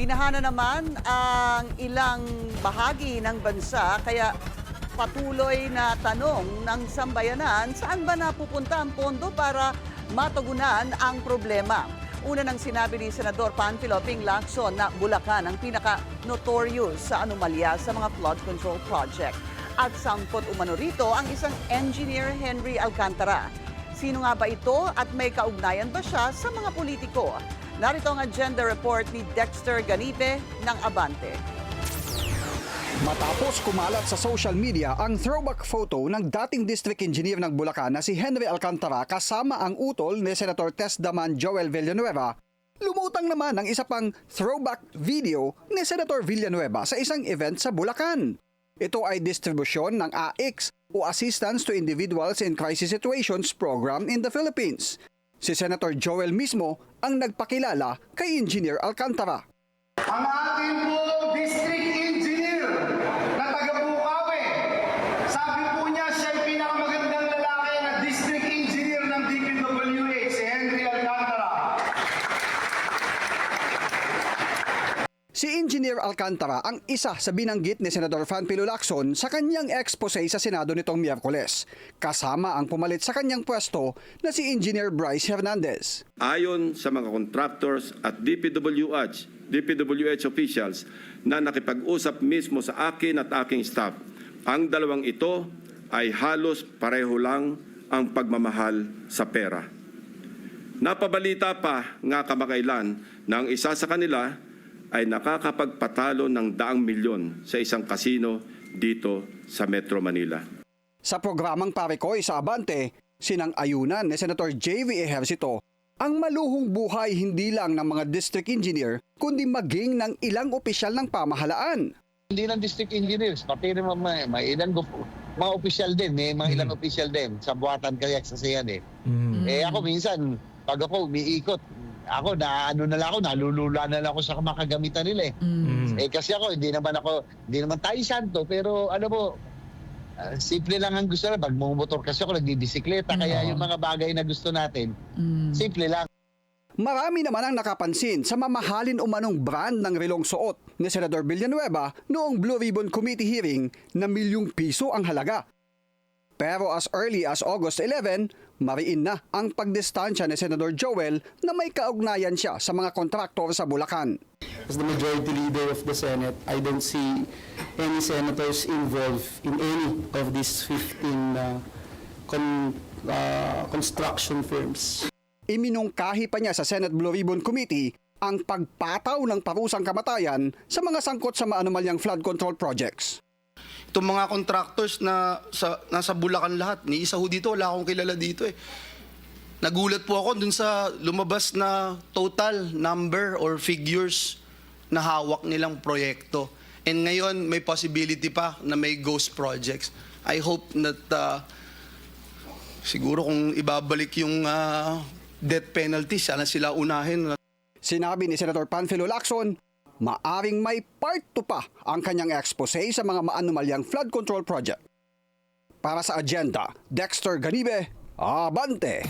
Binahana naman ang ilang bahagi ng bansa kaya patuloy na tanong ng sambayanan saan ba napupunta ang pondo para matugunan ang problema. Una nang sinabi ni Senador Panfilo Ping Lacson na Bulacan ang pinaka-notorious sa anomalya sa mga flood control project. At sangkot umano rito ang isang engineer Henry Alcantara. Sino nga ba ito at may kaugnayan ba siya sa mga politiko? Narito ang agenda report ni Dexter Ganipe ng Abante. Matapos kumalat sa social media ang throwback photo ng dating district engineer ng Bulacan na si Henry Alcantara kasama ang utol ni Senator Tess Daman Joel Villanueva, lumutang naman ang isa pang throwback video ni Senator Villanueva sa isang event sa Bulacan. Ito ay distribusyon ng AIX o Assistance to Individuals in Crisis Situations program in the Philippines. Si Senator Joel mismo ang nagpakilala kay Engineer Alcantara. Ang ating po district engineer na taga Bukawi. Sabi po niya siya ay pinakamagandang lalaki na district engineer ng DPWH, si Henry Alcantara. Si Engineer Alcantara ang isa sa binanggit ni Senador Fanpilo Lacson sa kanyang expose sa Senado nitong Miyerkules, kasama ang pumalit sa kanyang pwesto na si Engineer Bryce Hernandez. Ayon sa mga contractors at DPWH, DPWH officials na nakipag-usap mismo sa akin at aking staff, ang dalawang ito ay halos pareho lang ang pagmamahal sa pera. Napabalita pa nga kamakailan ang isa sa kanila ay nakakapagpatalo ng daang milyon sa isang kasino dito sa Metro Manila. Sa programang Parekoy sa Abante, sinang ayunan ni Senator J.V. Ejercito ang maluhong buhay hindi lang ng mga district engineer kundi maging ng ilang opisyal ng pamahalaan. Hindi lang district engineers, pati rin mga, may, may ilang mga opisyal din, may mga ilang opisyal din sa buhatan kaya sa yan eh. Eh ako minsan, pag ako umiikot, ako na ano na lang ako, nalulula na lang ako sa makagamitan nila eh. Eh kasi ako, hindi naman ako, hindi naman tayo santo, pero ano mo, ah, simple lang ang gusto na. Pag motor kasi ako, nagbibisikleta, kaya yung mga bagay na gusto natin, simple lang. Marami naman ang nakapansin sa mamahalin umanong brand ng relong suot ni Senador Villanueva noong Blue Ribbon Committee hearing na milyong piso ang halaga. Pero as early as August 11, mariin na ang pagdistansya ni Senador Joel na may kaugnayan siya sa mga kontraktor sa Bulacan. As the majority leader of the Senate, I don't see any senators involved in any of these 15 uh, con- uh, construction firms. Iminungkahi pa niya sa Senate Blue Ribbon Committee ang pagpataw ng parusang kamatayan sa mga sangkot sa maanumalyang flood control projects. Itong mga contractors na sa, nasa Bulacan lahat, ni isa ho dito, wala akong kilala dito eh. Nagulat po ako dun sa lumabas na total number or figures na hawak nilang proyekto. And ngayon, may possibility pa na may ghost projects. I hope that uh, siguro kung ibabalik yung uh, death penalty, sana sila unahin. Sinabi ni Senator Panfilo Lacson, maaring may part 2 pa ang kanyang expose sa mga maanumalyang flood control project. Para sa agenda, Dexter Ganibe, Abante!